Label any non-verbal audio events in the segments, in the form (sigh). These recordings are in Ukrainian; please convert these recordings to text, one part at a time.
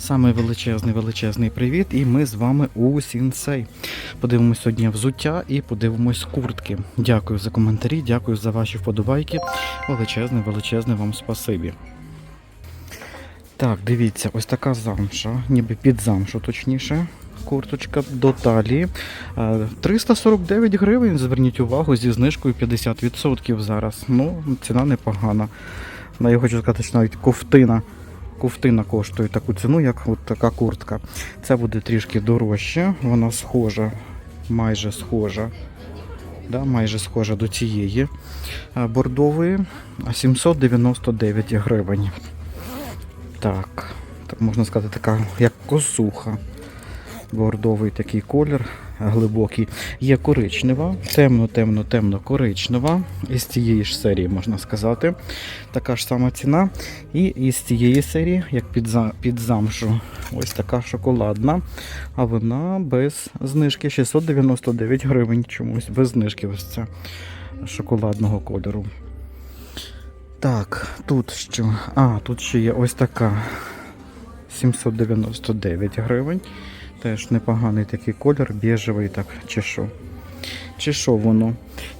Саме величезний величезний привіт, і ми з вами у Сінсей. Подивимось сьогодні взуття і подивимось куртки. Дякую за коментарі, дякую за ваші вподобайки. Величезне, величезне вам спасибі. Так, дивіться, ось така замша, ніби під замшу, точніше. Курточка до талії. Е, 349 гривень. Зверніть увагу зі знижкою 50% зараз. Ну, ціна непогана. Я хочу сказати, що навіть ковтина. Ковтина коштує таку ціну, як от така куртка. Це буде трішки дорожче. Вона схожа, майже схожа. Да, майже схожа до цієї е, бордової. А 799 гривень. Так, так можна сказати, така як косуха. Бордовий такий колір глибокий. Є коричнева, темно, темно, темно коричнева. Із цієї ж серії можна сказати. Така ж сама ціна. І із цієї серії, як під, під замшу, ось така шоколадна. А вона без знижки 699 гривень. Чомусь без знижки ось ця шоколадного кольору. Так, тут що? А, тут ще є ось така 799 гривень. Теж непоганий такий колір, біжевий, так, чи що. Чи що воно?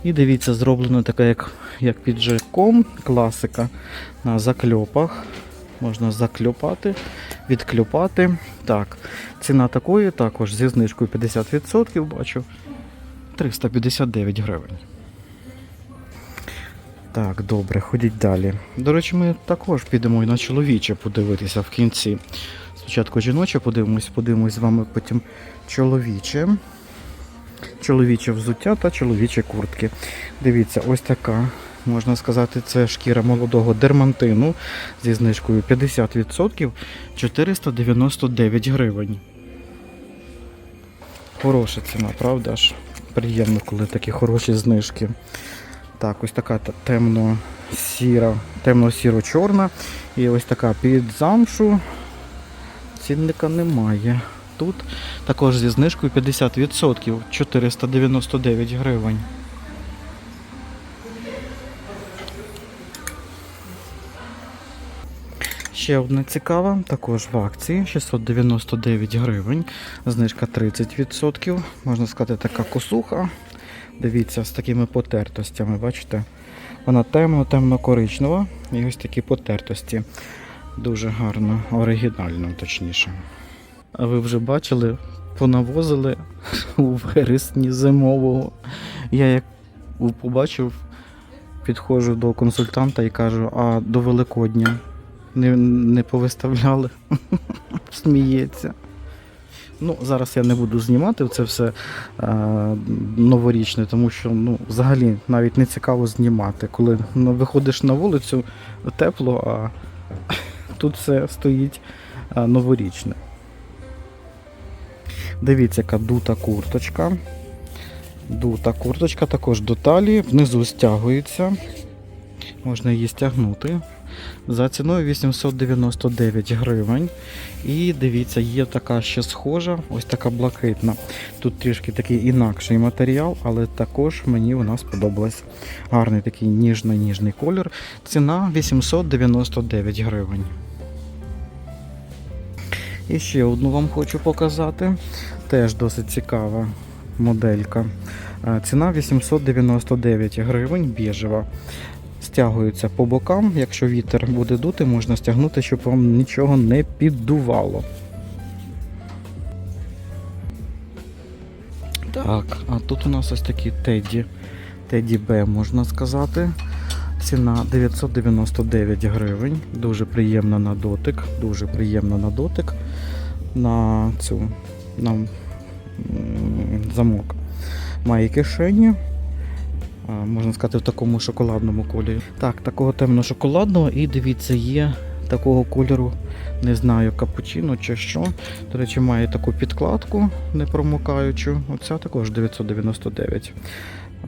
І дивіться, зроблено таке, як, як піджаком, класика на закльопах. Можна закльопати, відкльопати. Так, ціна такої також зі знижкою 50%, бачу. 359 гривень. Так, добре, ходіть далі. До речі, ми також підемо і на чоловіче подивитися в кінці. Спочатку жіноче подивимось, подивимось з вами потім чоловіче. Чоловіче взуття та чоловічі куртки. Дивіться, ось така, можна сказати, це шкіра молодого дермантину зі знижкою 50% 499 гривень. Хороша ціна, правда ж? Приємно, коли такі хороші знижки. Так, ось така темно-сіра, темно-сіро-чорна. І ось така під замшу. Цінника немає. Тут також зі знижкою 50%, 499 гривень. Ще одна цікава, також в акції 699 гривень, знижка 30%. Можна сказати, така косуха. Дивіться, з такими потертостями, бачите? Вона темно, темно-коричнева і ось такі потертості. Дуже гарно, оригінально, точніше. А ви вже бачили, понавозили (laughs) у вересні зимового. Я як побачив, підходжу до консультанта і кажу, а до Великодня не, не повиставляли. (laughs) Сміється. Ну, зараз я не буду знімати це все е, новорічне, тому що ну, взагалі навіть не цікаво знімати. Коли ну, виходиш на вулицю, тепло, а тут все стоїть е, новорічне. Дивіться, яка дута курточка. Дута курточка також до талії, внизу стягується. Можна її стягнути. За ціною 899 гривень. І дивіться, є така ще схожа, ось така блакитна. Тут трішки такий інакший матеріал, але також мені вона сподобалась. Гарний такий ніжний-ніжний колір. Ціна 899 гривень. І ще одну вам хочу показати. Теж досить цікава моделька. Е, Ціна 899 гривень, біжева. Стягується по бокам. Якщо вітер буде дути, можна стягнути, щоб вам нічого не піддувало. Так, а тут у нас ось такі теді. Теді Б, можна сказати. Ціна 999 гривень. Дуже приємна на дотик. Дуже приємна на дотик. На цю на замок. Має кишені. Можна сказати, в такому шоколадному кольорі. Так, такого темно-шоколадного і дивіться, є такого кольору, не знаю, капучино чи що. До речі, має таку підкладку непромокаючу. Оця також 999.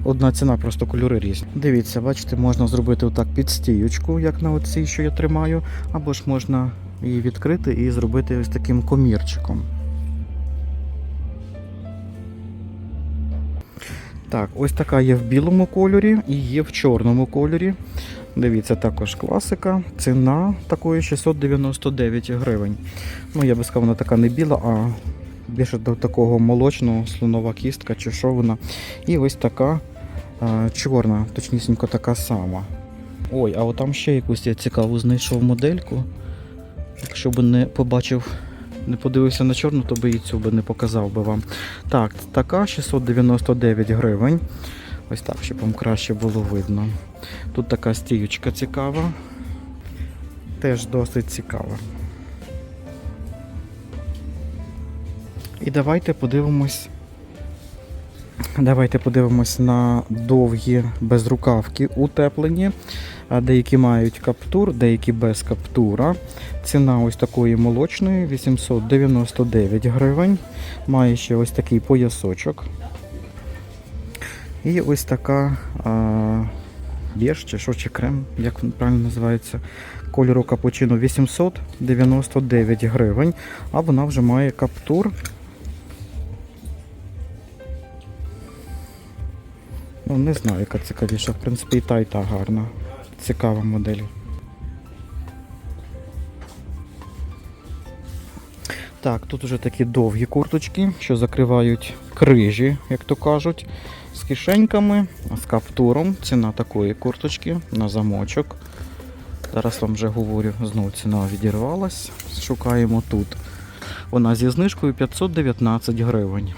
Одна ціна, просто кольори різні. Дивіться, бачите, можна зробити отак підстіючку, як на оцій, що я тримаю, або ж можна її відкрити і зробити ось таким комірчиком. Так, ось така є в білому кольорі і є в чорному кольорі. Дивіться, також класика. Ціна такої 699 гривень. Ну, я би сказав, вона така не біла, а більше до такого молочного, слонова кістка чи що вона. І ось така а, чорна, точнісінько така сама. Ой, а от там ще якусь я цікаву знайшов модельку. Якщо б не побачив, не подивився на чорну, то би і цю би не показав би вам. Так, така 699 гривень. Ось так, щоб вам краще було видно. Тут така стіючка цікава. Теж досить цікава. І давайте подивимось. Давайте подивимось на довгі безрукавки утеплені. Деякі мають каптур, деякі без каптура. Ціна ось такої молочної 899 гривень. Має ще ось такий поясочок. І ось така біж чи що, чи крем, як він правильно називається. Кольору капучино 899 гривень, а вона вже має каптур. Ну, не знаю, яка цікавіша. В принципі, і та, і та гарна. Цікава модель. Так, тут вже такі довгі курточки, що закривають крижі, як то кажуть, з кишеньками, з каптуром. Ціна такої курточки на замочок. Зараз вам вже говорю, знову ціна відірвалась. Шукаємо тут. Вона зі знижкою 519 гривень.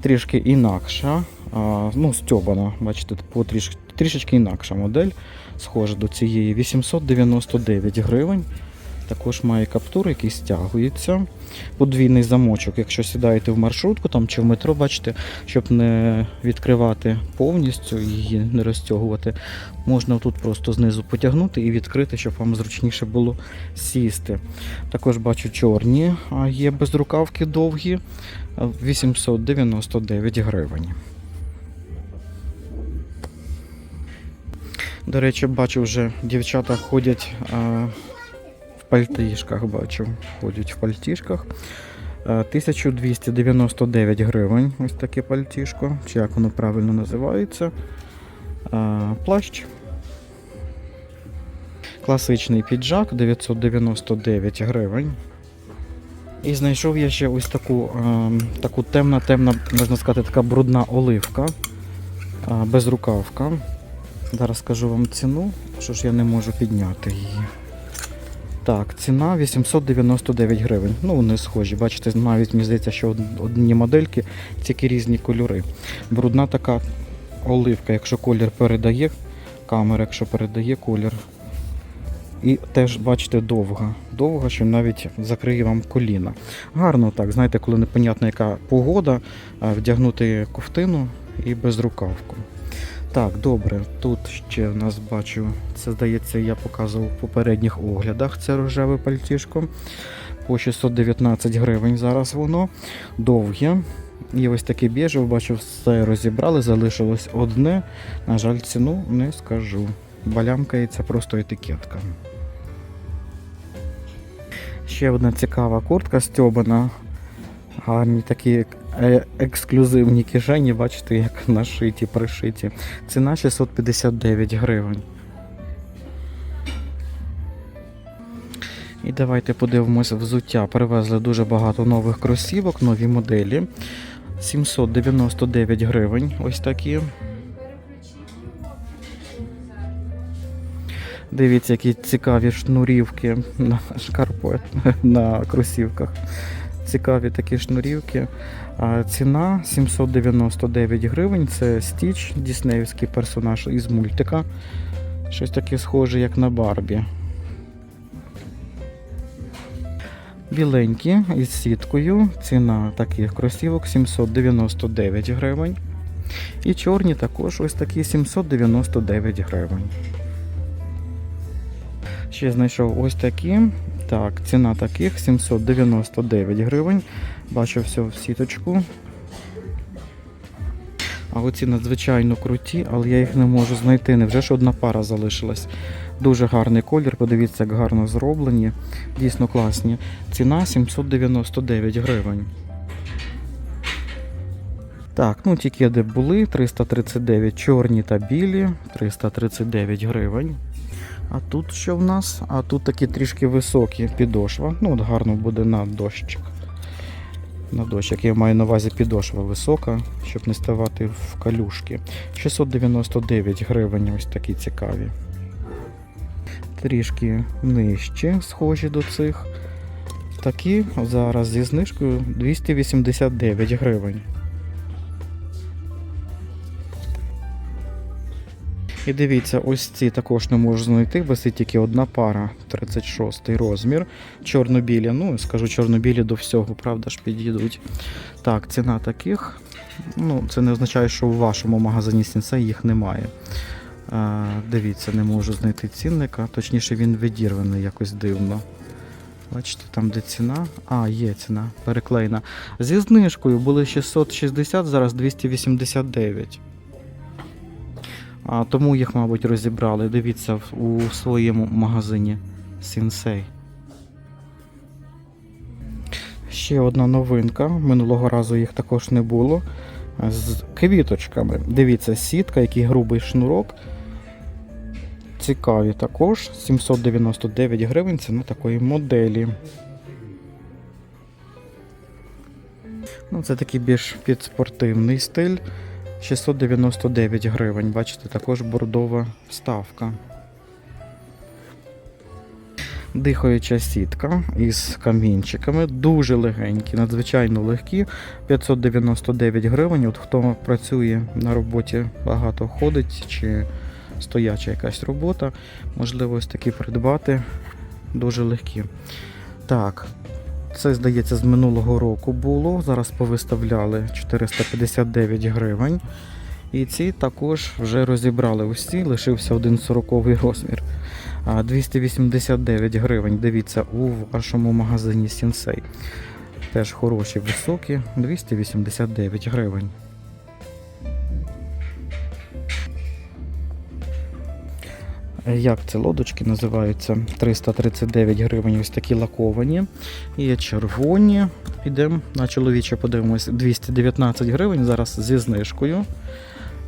Трішки інакша, ну, стьобана, бачите, по трішечки інакша модель, схожа до цієї 899 гривень. Також має каптур, який стягується. Подвійний замочок, якщо сідаєте в маршрутку там чи в метро, бачите, щоб не відкривати повністю її не розтягувати, можна тут просто знизу потягнути і відкрити, щоб вам зручніше було сісти. Також бачу чорні, а є безрукавки довгі, 899 гривень. До речі, бачу вже дівчата ходять. Пальтишках бачу, ходять в пальтішках. Е, 1299 гривень. Ось таке пальтішко, чи як воно правильно називається. Е, Плащ. Класичний піджак 999 гривень. І знайшов я ще ось таку, е, таку темна, темна, можна сказати, така брудна оливка. е, Безрукавка. Зараз скажу вам ціну, що ж я не можу підняти її. Так, ціна 899 гривень. Ну, вони схожі. Бачите, навіть мені здається, що одні модельки, тільки різні кольори. Брудна така оливка, якщо колір передає, камера, якщо передає колір. І теж, бачите, довга. Довга, що навіть закриє вам коліна. Гарно так, знаєте, коли непонятна яка погода, вдягнути ковтину і безрукавку. Так, добре. Тут ще в нас бачу, це здається, я показував в попередніх оглядах. Це рожеве пальтішко. По 619 гривень зараз воно. Довге. І ось таке біжев, бачу, все розібрали, залишилось одне. На жаль, ціну не скажу. Балямкається просто етикетка. Ще одна цікава куртка стьобана. Гарні такі ексклюзивні кишені, бачите, як (laughs) нашиті, пришиті. Ціна 659 гривень. І давайте подивимося взуття. Привезли дуже багато нових кросівок, нові моделі. 799 гривень. Ось такі. Дивіться, які цікаві шнурівки на шкарпет (laughs) на кросівках. Цікаві такі шнурівки. Ціна 799 гривень. Це Стіч, діснеївський персонаж із мультика. Щось таке схоже, як на Барбі. Біленькі із сіткою. Ціна таких кросівок 799 гривень. І чорні також ось такі 799 гривень. Ще знайшов ось такі. Так, ціна таких 799 гривень. Бачу все в сіточку. А оці надзвичайно круті, але я їх не можу знайти. Невже ж одна пара залишилась. Дуже гарний колір, подивіться, як гарно зроблені. Дійсно класні. Ціна 799 гривень. Так, ну ті кеди були 339 чорні та білі, 339 гривень. А тут що в нас? А тут такі трішки високі підошва. Ну, от гарно буде на дощик. На дощик. Я маю на увазі підошва висока, щоб не ставати в калюшки. 699 гривень, ось такі цікаві. Трішки нижче, схожі до цих. Такі зараз зі знижкою 289 гривень. І дивіться, ось ці також не можу знайти, висить тільки одна пара, 36 розмір. Чорно-білі, ну скажу чорно-білі до всього, правда ж підійдуть. Так, ціна таких. Ну, це не означає, що у вашому магазині Сінсей їх немає. А, дивіться, не можу знайти цінника, точніше він відірваний якось дивно. Бачите, там де ціна. А, є ціна, переклеєна. Зі знижкою були 660, зараз 289. А, тому їх, мабуть, розібрали. Дивіться у своєму магазині Сінсей. Ще одна новинка. Минулого разу їх також не було. З квіточками. Дивіться, сітка, який грубий шнурок. Цікаві також. 799 гривень ціна такої моделі. Ну, це такий більш підспортивний стиль. 699 гривень. Бачите, також бордова вставка. Дихаюча сітка із камінчиками, дуже легенькі, надзвичайно легкі. 599 гривень. От хто працює на роботі, багато ходить, чи стояча якась робота, можливо, ось такі придбати. Дуже легкі. Так, це, здається, з минулого року було. Зараз повиставляли 459 гривень. І ці також вже розібрали усі, лишився один 40 розмір. 289 гривень. Дивіться, у вашому магазині Сінсей. Теж хороші, високі, 289 гривень. Як це лодочки називаються? 339 гривень, ось такі лаковані. Є червоні. Підемо на чоловіче, подивимось, 219 гривень зараз зі знижкою.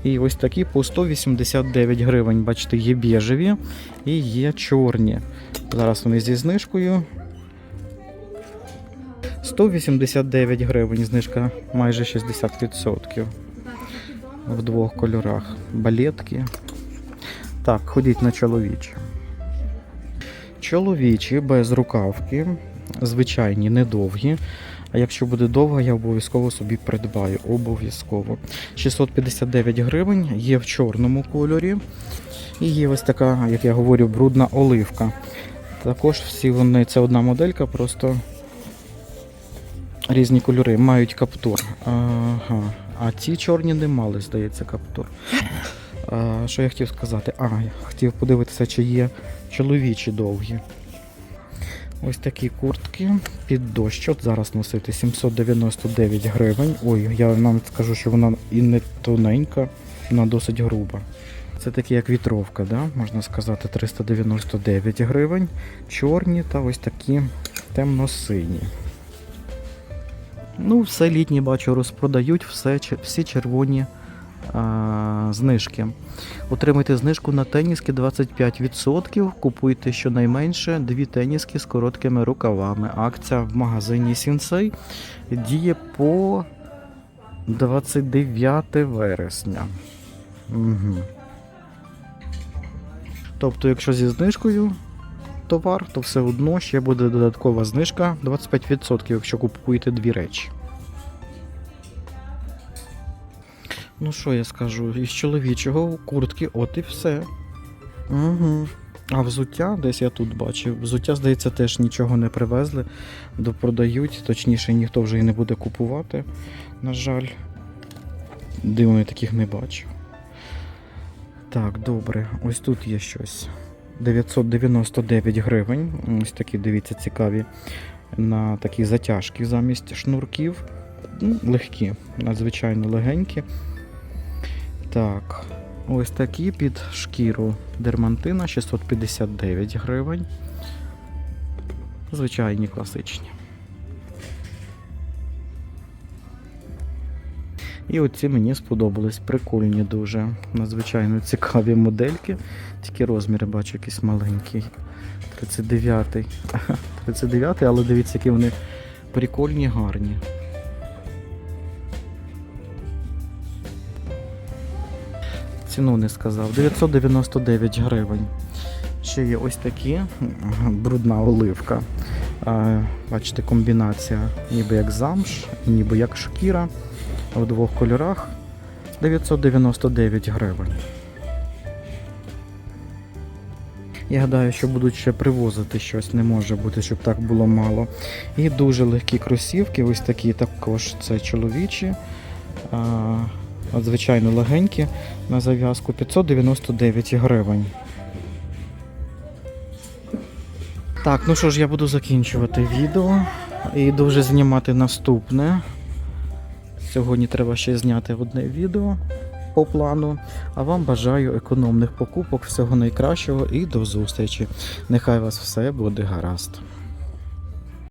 І ось такі по 189 гривень. Бачите, є біжеві і є чорні. Зараз вони зі знижкою. 189 гривень, знижка майже 60% в двох кольорах. Балетки. Так, ходіть на чоловічі. Чоловічі без рукавки, звичайні, недовгі. А якщо буде довга, я обов'язково собі придбаю. Обов'язково. 659 гривень, є в чорному кольорі. І є ось така, як я говорю, брудна оливка. Також всі вони, це одна моделька, просто різні кольори. Мають каптур. Ага. А ці чорні не мали, здається, каптур. А, що я хотів сказати? А, я хотів подивитися, чи є чоловічі довгі. Ось такі куртки під дощ. От зараз носити 799 гривень. Ой, я вам скажу, що вона і не тоненька, вона досить груба. Це такі як вітровка, да? можна сказати, 399 гривень. Чорні та ось такі темно-сині. Ну, все літнє бачу, розпродають, все, всі червоні знижки. Отримайте знижку на теніски 25%. Купуйте щонайменше дві теніски з короткими рукавами. Акція в магазині Сінсей діє по 29 вересня. Угу. Тобто, якщо зі знижкою товар, то все одно ще буде додаткова знижка 25%, якщо купуєте дві речі. Ну що я скажу, із чоловічого куртки, от і все. Угу. А взуття, десь я тут бачив. Взуття, здається, теж нічого не привезли, допродають, точніше, ніхто вже і не буде купувати. На жаль. Дивно, я таких не бачив. Так, добре, ось тут є щось. 999 гривень. Ось такі, дивіться, цікаві. На такі затяжки замість шнурків. Ну, легкі, надзвичайно легенькі. Так, ось такі під шкіру дермантина 659 гривень. Звичайні класичні. І оці мені сподобались. Прикольні дуже. Надзвичайно цікаві модельки. Тільки розміри бачу якийсь маленький. 39-й. 39-й, але дивіться, які вони прикольні, гарні. Ціну не сказав. 999 гривень. Ще є ось такі брудна оливка. Бачите, комбінація ніби як замш, ніби як шкіра в двох кольорах. 999 гривень. Я гадаю, що будуть ще привозити щось, не може бути, щоб так було мало. І дуже легкі кросівки, ось такі також це чоловічі. Звичайно легенькі на зав'язку 599 гривень. Так, ну що ж, я буду закінчувати відео і йду вже знімати наступне. Сьогодні треба ще зняти одне відео по плану. А вам бажаю економних покупок, всього найкращого і до зустрічі. Нехай вас все буде гаразд.